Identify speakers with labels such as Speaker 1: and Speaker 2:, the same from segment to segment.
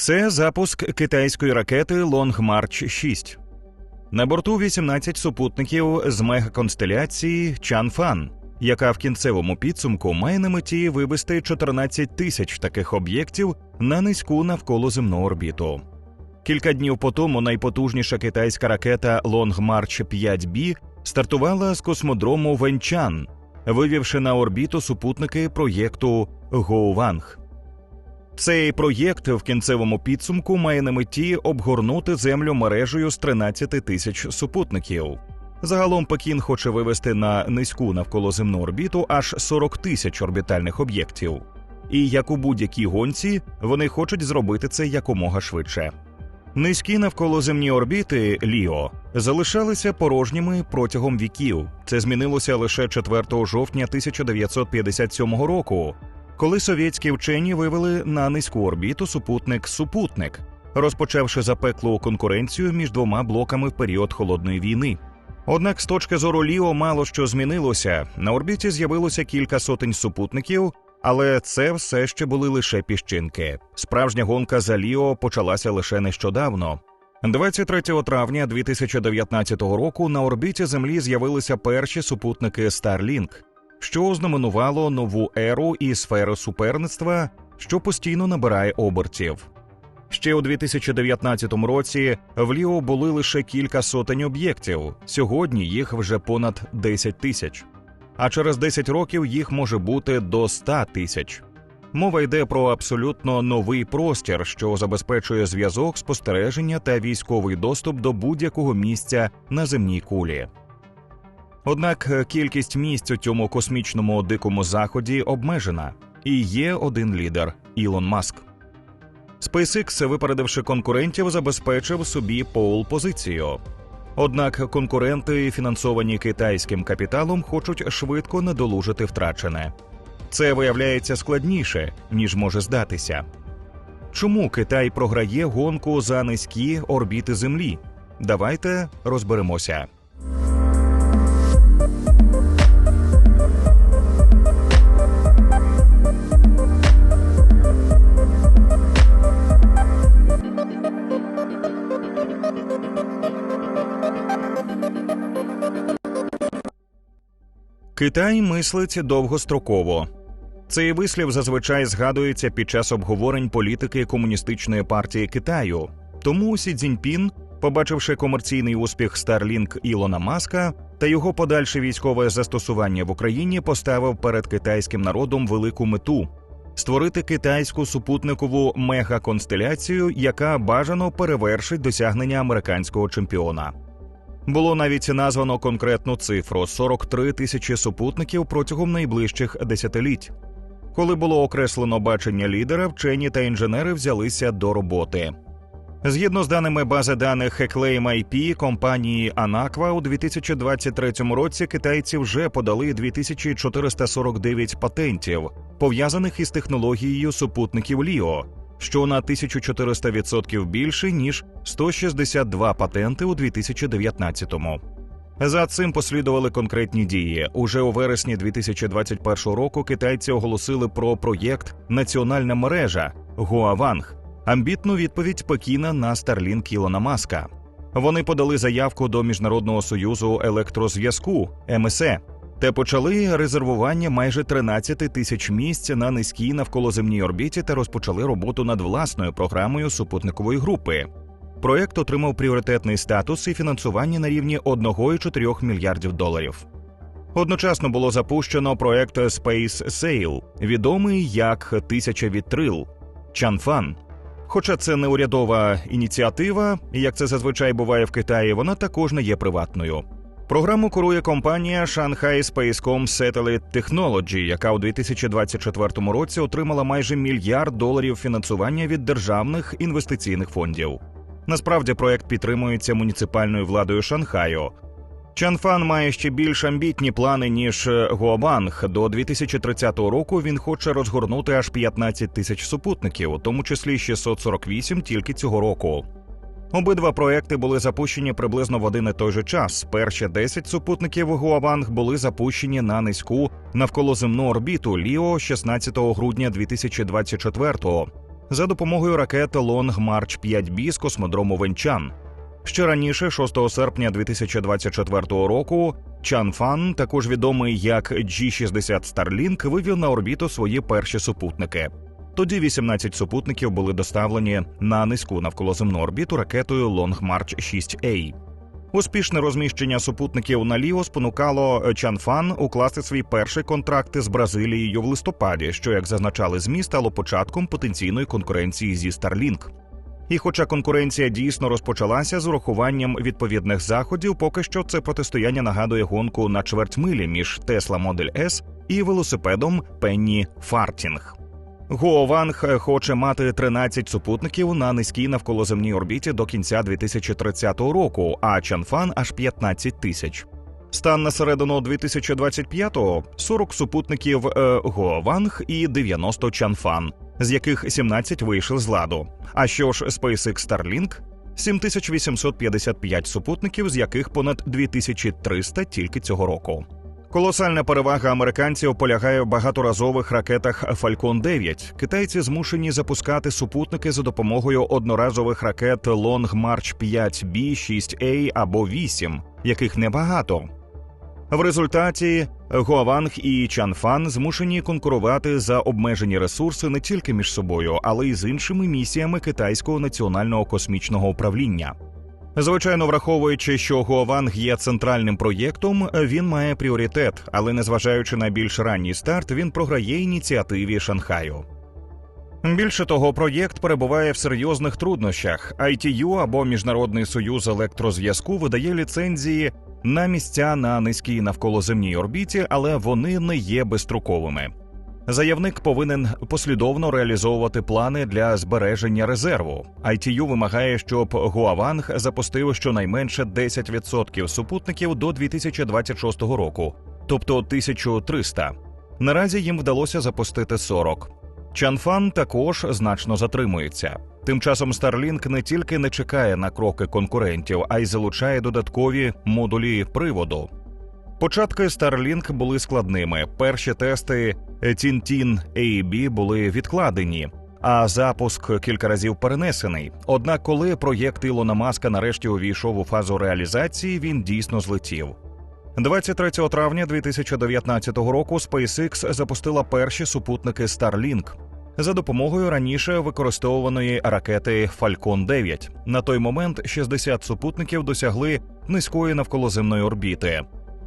Speaker 1: Це запуск китайської ракети March 6. На борту 18 супутників з мегаконстеляції Чанфан, яка в кінцевому підсумку має на меті вивести 14 тисяч таких об'єктів на низьку навколоземну орбіту. Кілька днів по тому найпотужніша китайська ракета Long March 5B стартувала з космодрому Венчан, вивівши на орбіту супутники проєкту Гоуванг. Цей проєкт в кінцевому підсумку має на меті обгорнути землю мережею з 13 тисяч супутників. Загалом Пекін хоче вивести на низьку навколоземну орбіту аж 40 тисяч орбітальних об'єктів. І як у будь-якій гонці, вони хочуть зробити це якомога швидше. Низькі навколоземні орбіти Ліо залишалися порожніми протягом віків. Це змінилося лише 4 жовтня 1957 року, коли совєтські вчені вивели на низьку орбіту супутник Супутник, розпочавши запеклу конкуренцію між двома блоками в період холодної війни. Однак, з точки зору Ліо, мало що змінилося. На орбіті з'явилося кілька сотень супутників, але це все ще були лише піщинки. Справжня гонка за Ліо почалася лише нещодавно. 23 травня 2019 року на орбіті Землі з'явилися перші супутники Starlink, що ознаменувало нову еру і сферу суперництва, що постійно набирає обертів. Ще у 2019 році в Ліо були лише кілька сотень об'єктів. Сьогодні їх вже понад 10 тисяч. А через 10 років їх може бути до 100 тисяч. Мова йде про абсолютно новий простір, що забезпечує зв'язок, спостереження та військовий доступ до будь-якого місця на земній кулі. Однак кількість місць у цьому космічному дикому заході обмежена, і є один лідер Ілон Маск. SpaceX, випередивши конкурентів, забезпечив собі поул позицію. Однак конкуренти, фінансовані китайським капіталом, хочуть швидко надолужити втрачене. Це виявляється складніше, ніж може здатися. Чому Китай програє гонку за низькі орбіти Землі? Давайте розберемося. Китай мислить довгостроково. Цей вислів зазвичай згадується під час обговорень політики комуністичної партії Китаю. Тому Сі Цзіньпін, побачивши комерційний успіх Starlink Ілона Маска та його подальше військове застосування в Україні, поставив перед китайським народом велику мету створити китайську супутникову мегаконстеляцію, яка бажано перевершить досягнення американського чемпіона. Було навіть названо конкретну цифру 43 тисячі супутників протягом найближчих десятиліть. Коли було окреслено бачення лідера, вчені та інженери взялися до роботи. Згідно з даними бази даних Acclaim IP компанії Anaqua, у 2023 році китайці вже подали 2449 патентів, пов'язаних із технологією супутників Ліо, що на 1400% більше ніж 162 патенти у 2019-му. За цим послідували конкретні дії. Уже у вересні 2021 року китайці оголосили про проєкт Національна мережа Гуаванг, амбітну відповідь Пекіна на Старлінк Ілона Маска. Вони подали заявку до Міжнародного союзу електрозв'язку МСЕ та почали резервування майже 13 тисяч місць на низькій навколоземній орбіті та розпочали роботу над власною програмою супутникової групи. Проєкт отримав пріоритетний статус і фінансування на рівні 1,4 мільярдів доларів. Одночасно було запущено проєкт Space Sail, відомий як Тисяча вітрил Чанфан. Хоча це не урядова ініціатива, як це зазвичай буває в Китаї, вона також не є приватною. Програму курує компанія Shanghai Spacecom Satellite Technology, яка у 2024 році отримала майже мільярд доларів фінансування від державних інвестиційних фондів. Насправді проект підтримується муніципальною владою Шанхаю. Чанфан має ще більш амбітні плани ніж Гуабанг. До 2030 року він хоче розгорнути аж 15 тисяч супутників, у тому числі 648 тільки цього року. Обидва проекти були запущені приблизно в один і той же час. Перші 10 супутників Гуаванг були запущені на низьку навколоземну орбіту Ліо 16 грудня 2024-го. за допомогою ракет Long March 5B з космодрому Венчан. Ще раніше, 6 серпня 2024 року, Чан Фан, також відомий як G-60 Starlink, вивів на орбіту свої перші супутники. Тоді 18 супутників були доставлені на низьку навколоземну орбіту ракетою Long March 6A. Успішне розміщення супутників на Ліо спонукало Чанфан укласти свій перший контракт з Бразилією в листопаді, що, як зазначали змі, стало початком потенційної конкуренції зі Starlink. І, хоча конкуренція дійсно розпочалася з урахуванням відповідних заходів, поки що це протистояння нагадує гонку на чверть милі між Tesla Model S і велосипедом Penny Farthing. Гоованг хоче мати 13 супутників на низькій навколоземній орбіті до кінця 2030 року, а Чанфан аж 15 тисяч. Стан на середину 2025-го – 40 супутників е, Гоованг і 90 Чанфан, з яких 17 вийшли з ладу. А що ж SpaceX Starlink? 7855 супутників, з яких понад 2300 тільки цього року. Колосальна перевага американців полягає в багаторазових ракетах Falcon 9. Китайці змушені запускати супутники за допомогою одноразових ракет Long March 5B, 6A або 8, яких небагато. В результаті Гуаванг і Чанфан змушені конкурувати за обмежені ресурси не тільки між собою, але й з іншими місіями китайського національного космічного управління. Звичайно, враховуючи, що Гуаванг є центральним проєктом, він має пріоритет, але незважаючи на більш ранній старт, він програє ініціативі Шанхаю. Більше того, проєкт перебуває в серйозних труднощах. ITU або Міжнародний союз електрозв'язку видає ліцензії на місця на низькій навколоземній орбіті, але вони не є безстроковими. Заявник повинен послідовно реалізовувати плани для збереження резерву. ITU вимагає, щоб Гуаванг запустив щонайменше 10% супутників до 2026 року, тобто 1300. Наразі їм вдалося запустити 40. Чанфан також значно затримується. Тим часом Starlink не тільки не чекає на кроки конкурентів, а й залучає додаткові модулі приводу. Початки Starlink були складними. Перші тести Tintin AB були відкладені, а запуск кілька разів перенесений. Однак, коли проєкт Ілона Маска нарешті увійшов у фазу реалізації, він дійсно злетів. 23 травня 2019 року SpaceX запустила перші супутники Starlink за допомогою раніше використовуваної ракети Falcon 9. На той момент 60 супутників досягли низької навколоземної орбіти.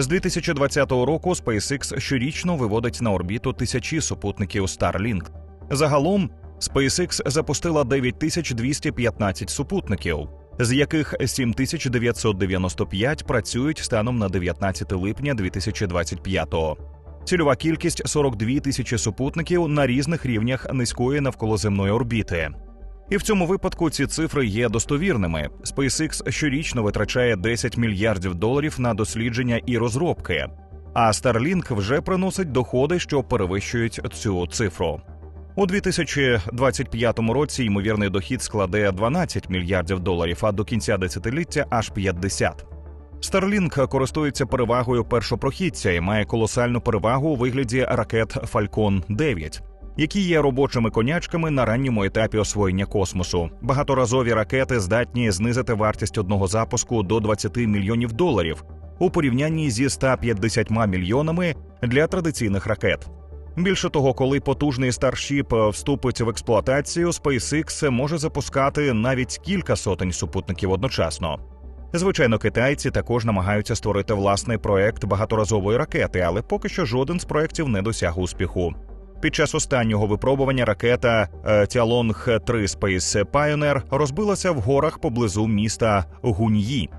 Speaker 1: З 2020 року SpaceX щорічно виводить на орбіту тисячі супутників Starlink. Загалом SpaceX запустила 9215 супутників, з яких 7995 працюють станом на 19 липня 2025-го. Цільова кількість 42 тисячі супутників на різних рівнях низької навколоземної орбіти. І в цьому випадку ці цифри є достовірними. SpaceX щорічно витрачає 10 мільярдів доларів на дослідження і розробки, а Starlink вже приносить доходи, що перевищують цю цифру. У 2025 році ймовірний дохід складе 12 мільярдів доларів, а до кінця десятиліття аж 50. Starlink користується перевагою першопрохідця і має колосальну перевагу у вигляді ракет Falcon 9 які є робочими конячками на ранньому етапі освоєння космосу. Багаторазові ракети здатні знизити вартість одного запуску до 20 мільйонів доларів у порівнянні зі 150 мільйонами для традиційних ракет. Більше того, коли потужний Starship вступить в експлуатацію, SpaceX може запускати навіть кілька сотень супутників одночасно. Звичайно, китайці також намагаються створити власний проект багаторазової ракети, але поки що жоден з проєктів не досяг успіху. Під час останнього випробування ракета Тялонг 3 Space Pioneer розбилася в горах поблизу міста Гуньї.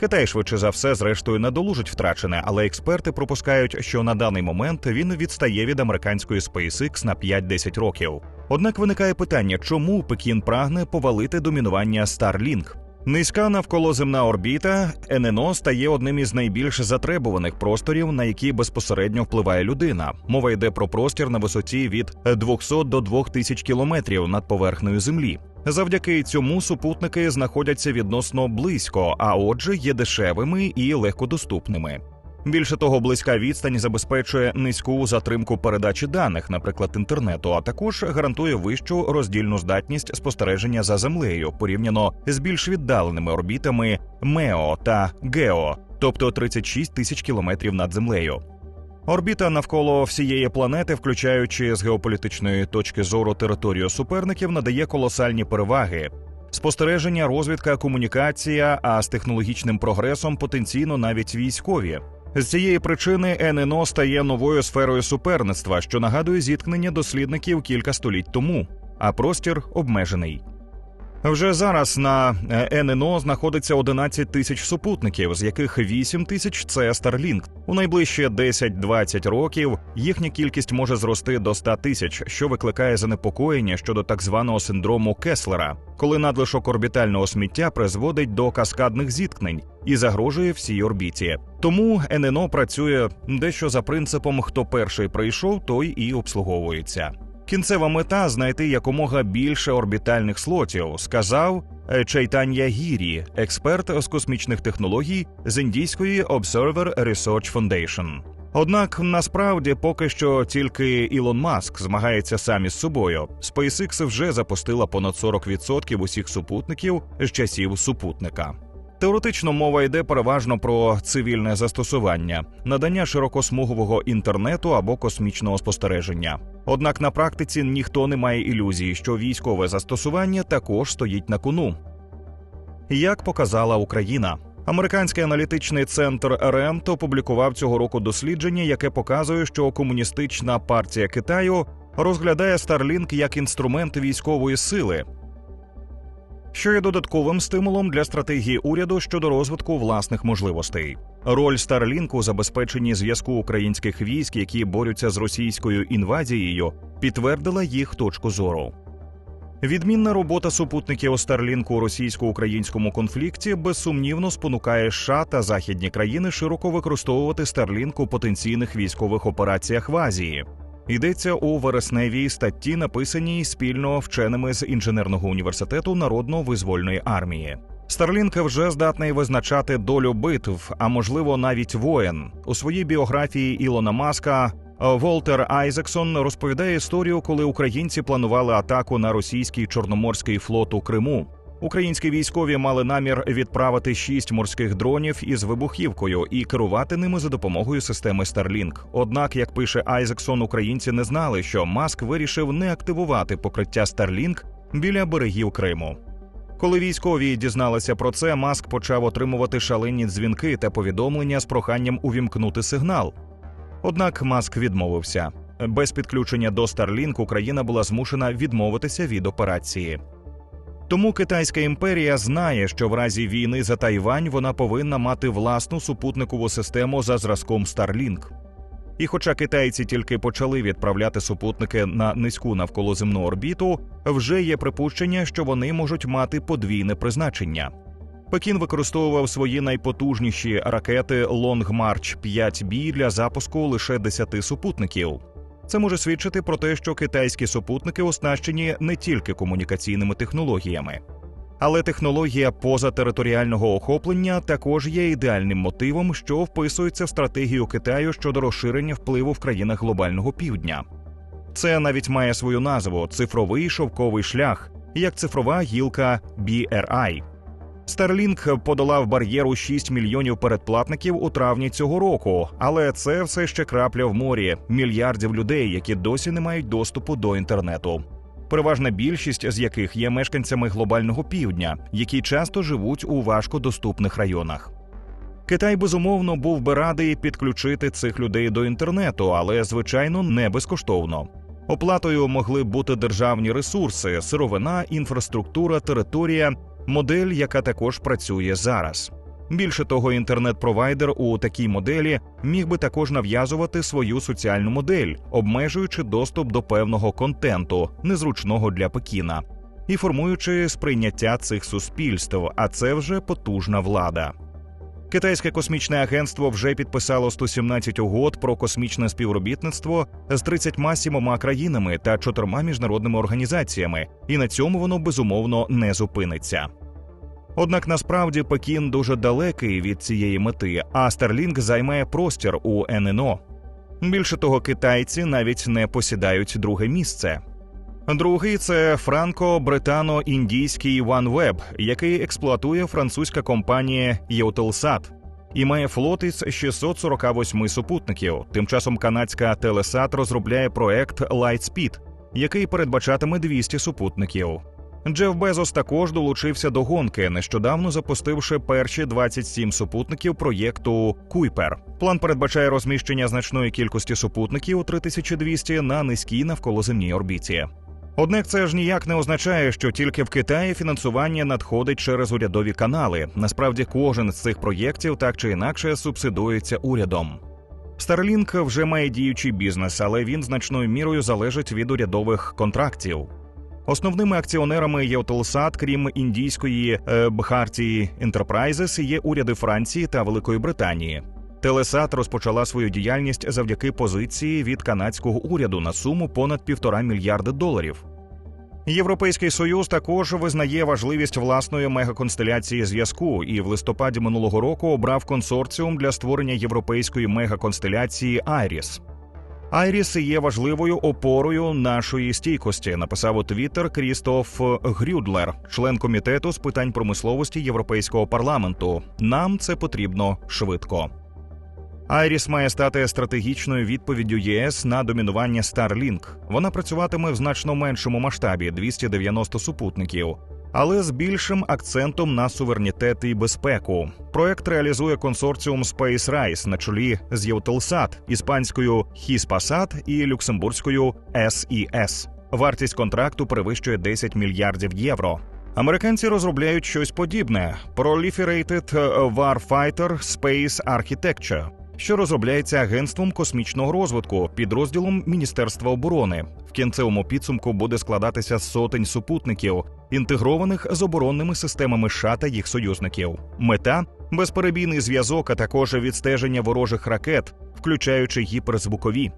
Speaker 1: Китай швидше за все, зрештою, надолужить втрачене, але експерти пропускають, що на даний момент він відстає від американської SpaceX на 5-10 років. Однак виникає питання, чому Пекін прагне повалити домінування Starlink? Низька навколоземна орбіта ННО стає одним із найбільш затребуваних просторів, на які безпосередньо впливає людина. Мова йде про простір на висоті від 200 до 2000 кілометрів над поверхнею землі. Завдяки цьому супутники знаходяться відносно близько, а отже, є дешевими і легкодоступними. Більше того, близька відстань забезпечує низьку затримку передачі даних, наприклад, інтернету, а також гарантує вищу роздільну здатність спостереження за землею порівняно з більш віддаленими орбітами МЕО та ГЕО, тобто 36 тисяч кілометрів над землею. Орбіта навколо всієї планети, включаючи з геополітичної точки зору територію суперників, надає колосальні переваги. Спостереження, розвідка, комунікація, а з технологічним прогресом потенційно навіть військові. З цієї причини ННО стає новою сферою суперництва, що нагадує зіткнення дослідників кілька століть тому, а простір обмежений. Вже зараз на е, ННО знаходиться 11 тисяч супутників, з яких 8 тисяч це Starlink. У найближчі 10-20 років їхня кількість може зрости до 100 тисяч, що викликає занепокоєння щодо так званого синдрому Кеслера, коли надлишок орбітального сміття призводить до каскадних зіткнень і загрожує всій орбіті. Тому ННО працює дещо за принципом хто перший прийшов, той і обслуговується. Кінцева мета знайти якомога більше орбітальних слотів, сказав Чайтання Гірі, експерт з космічних технологій з індійської Observer Research Foundation. Однак насправді поки що тільки Ілон Маск змагається сам із собою. SpaceX вже запустила понад 40% усіх супутників з часів супутника. Теоретично мова йде переважно про цивільне застосування, надання широкосмугового інтернету або космічного спостереження. Однак на практиці ніхто не має ілюзії, що військове застосування також стоїть на кону. Як показала Україна. Американський аналітичний центр РЕМТ опублікував цього року дослідження, яке показує, що комуністична партія Китаю розглядає Starlink як інструмент військової сили, що є додатковим стимулом для стратегії уряду щодо розвитку власних можливостей. Роль Starlink у забезпеченні зв'язку українських військ, які борються з російською інвазією, підтвердила їх точку зору. Відмінна робота супутників Starlink у російсько-українському конфлікті безсумнівно спонукає США та західні країни широко використовувати Starlink у потенційних військових операціях в Азії. Йдеться у вересневій статті, написаній спільно вченими з інженерного університету народно-визвольної армії. Старлінк вже здатний визначати долю битв, а можливо навіть воєн. У своїй біографії Ілона Маска Волтер Айзексон розповідає історію, коли українці планували атаку на російський чорноморський флот у Криму. Українські військові мали намір відправити шість морських дронів із вибухівкою і керувати ними за допомогою системи Starlink. Однак, як пише Айзексон, українці не знали, що Маск вирішив не активувати покриття Starlink біля берегів Криму. Коли військові дізналися про це, Маск почав отримувати шалені дзвінки та повідомлення з проханням увімкнути сигнал. Однак Маск відмовився. Без підключення до Starlink Україна була змушена відмовитися від операції. Тому Китайська імперія знає, що в разі війни за Тайвань вона повинна мати власну супутникову систему за зразком Starlink. І, хоча китайці тільки почали відправляти супутники на низьку навколоземну орбіту, вже є припущення, що вони можуть мати подвійне призначення. Пекін використовував свої найпотужніші ракети Long March 5B для запуску лише 10 супутників. Це може свідчити про те, що китайські супутники оснащені не тільки комунікаційними технологіями, але технологія позатериторіального охоплення також є ідеальним мотивом, що вписується в стратегію Китаю щодо розширення впливу в країнах глобального півдня. Це навіть має свою назву цифровий шовковий шлях, як цифрова гілка BRI. Starlink подолав бар'єру 6 мільйонів передплатників у травні цього року, але це все ще крапля в морі мільярдів людей, які досі не мають доступу до інтернету. Переважна більшість з яких є мешканцями глобального півдня, які часто живуть у важкодоступних районах. Китай безумовно був би радий підключити цих людей до інтернету, але звичайно не безкоштовно. Оплатою могли бути державні ресурси, сировина, інфраструктура, територія модель, яка також працює зараз. Більше того, інтернет-провайдер у такій моделі міг би також нав'язувати свою соціальну модель, обмежуючи доступ до певного контенту, незручного для Пекіна, і формуючи сприйняття цих суспільств, а це вже потужна влада. Китайське космічне агентство вже підписало 117 угод про космічне співробітництво з 37 країнами та чотирма міжнародними організаціями, і на цьому воно безумовно не зупиниться. Однак насправді Пекін дуже далекий від цієї мети, а Starlink займає простір у ННО. Більше того, китайці навіть не посідають друге місце. Другий це франко-британо-індійський OneWeb, який експлуатує французька компанія Eutelsat і має флот із 648 супутників. Тим часом канадська Телесат розробляє проект Lightspeed, який передбачатиме 200 супутників. Джеф Безос також долучився до гонки, нещодавно запустивши перші 27 супутників проєкту Куйпер. План передбачає розміщення значної кількості супутників 3200 на низькій навколоземній орбіті. Однак це ж ніяк не означає, що тільки в Китаї фінансування надходить через урядові канали. Насправді, кожен з цих проєктів так чи інакше субсидується урядом. Starlink вже має діючий бізнес, але він значною мірою залежить від урядових контрактів. Основними акціонерами Євтелсат, крім індійської е, Бхартії Enterprises, є уряди Франції та Великої Британії. Телесат розпочала свою діяльність завдяки позиції від канадського уряду на суму понад півтора мільярди доларів. Європейський союз також визнає важливість власної мегаконстеляції зв'язку і в листопаді минулого року обрав консорціум для створення європейської мегаконстеляції Айріс. Айріс є важливою опорою нашої стійкості. Написав у Твіттер Крістоф Грюдлер, член комітету з питань промисловості Європейського парламенту. Нам це потрібно швидко. Айріс має стати стратегічною відповіддю ЄС на домінування Starlink. Вона працюватиме в значно меншому масштабі 290 супутників, але з більшим акцентом на суверенітет і безпеку. Проект реалізує консорціум SpaceRise на чолі з Євтелсат, іспанською Hispasat і люксембурзькою SES. Вартість контракту перевищує 10 мільярдів євро. Американці розробляють щось подібне: Proliferated Warfighter Space Architecture, що розробляється агентством космічного розвитку, підрозділом Міністерства оборони. В кінцевому підсумку буде складатися сотень супутників, інтегрованих з оборонними системами США та їх союзників. Мета безперебійний зв'язок, а також відстеження ворожих ракет, включаючи гіперзвукові.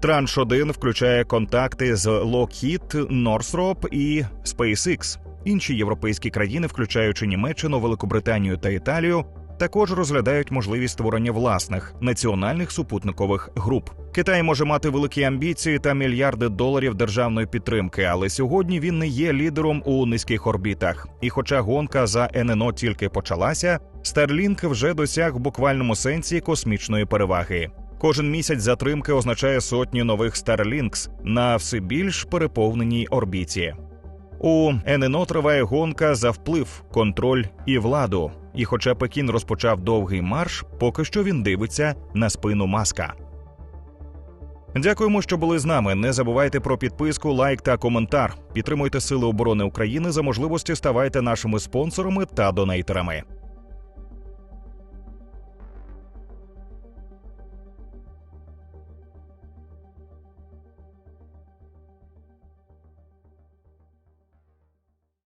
Speaker 1: Транш 1 включає контакти з Lockheed, Northrop і SpaceX. Інші європейські країни, включаючи Німеччину, Великобританію та Італію, також розглядають можливість створення власних національних супутникових груп. Китай може мати великі амбіції та мільярди доларів державної підтримки, але сьогодні він не є лідером у низьких орбітах. І, хоча гонка за ННО тільки почалася, Starlink вже досяг в буквальному сенсі космічної переваги. Кожен місяць затримки означає сотні нових Starlinks на все більш переповненій орбіті. У ННО триває гонка за вплив, контроль і владу. І, хоча Пекін розпочав довгий марш, поки що він дивиться на спину маска. Дякуємо, що були з нами. Не забувайте про підписку, лайк та коментар. Підтримуйте Сили оборони України за можливості ставайте нашими спонсорами та донейтерами.